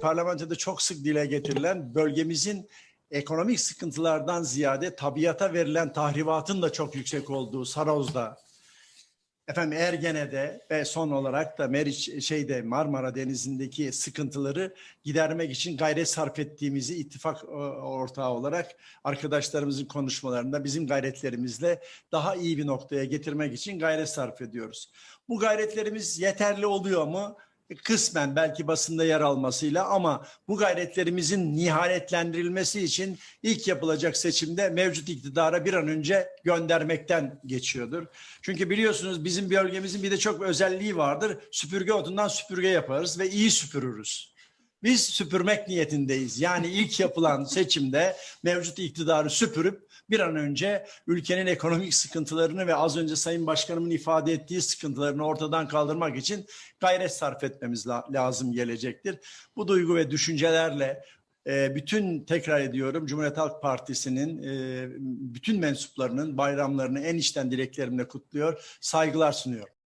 parlamentoda çok sık dile getirilen bölgemizin ekonomik sıkıntılardan ziyade tabiata verilen tahribatın da çok yüksek olduğu Saroz'da, efendim Ergene'de ve son olarak da Meriç şeyde Marmara Denizi'ndeki sıkıntıları gidermek için gayret sarf ettiğimizi ittifak e, ortağı olarak arkadaşlarımızın konuşmalarında bizim gayretlerimizle daha iyi bir noktaya getirmek için gayret sarf ediyoruz. Bu gayretlerimiz yeterli oluyor mu? Kısmen belki basında yer almasıyla ama bu gayretlerimizin nihaletlendirilmesi için ilk yapılacak seçimde mevcut iktidara bir an önce göndermekten geçiyordur. Çünkü biliyorsunuz bizim bölgemizin bir de çok özelliği vardır. Süpürge otundan süpürge yaparız ve iyi süpürürüz. Biz süpürmek niyetindeyiz. Yani ilk yapılan seçimde mevcut iktidarı süpürüp bir an önce ülkenin ekonomik sıkıntılarını ve az önce Sayın Başkanımın ifade ettiği sıkıntılarını ortadan kaldırmak için gayret sarf etmemiz la- lazım gelecektir. Bu duygu ve düşüncelerle e, bütün tekrar ediyorum Cumhuriyet Halk Partisi'nin e, bütün mensuplarının bayramlarını en içten dileklerimle kutluyor, saygılar sunuyorum.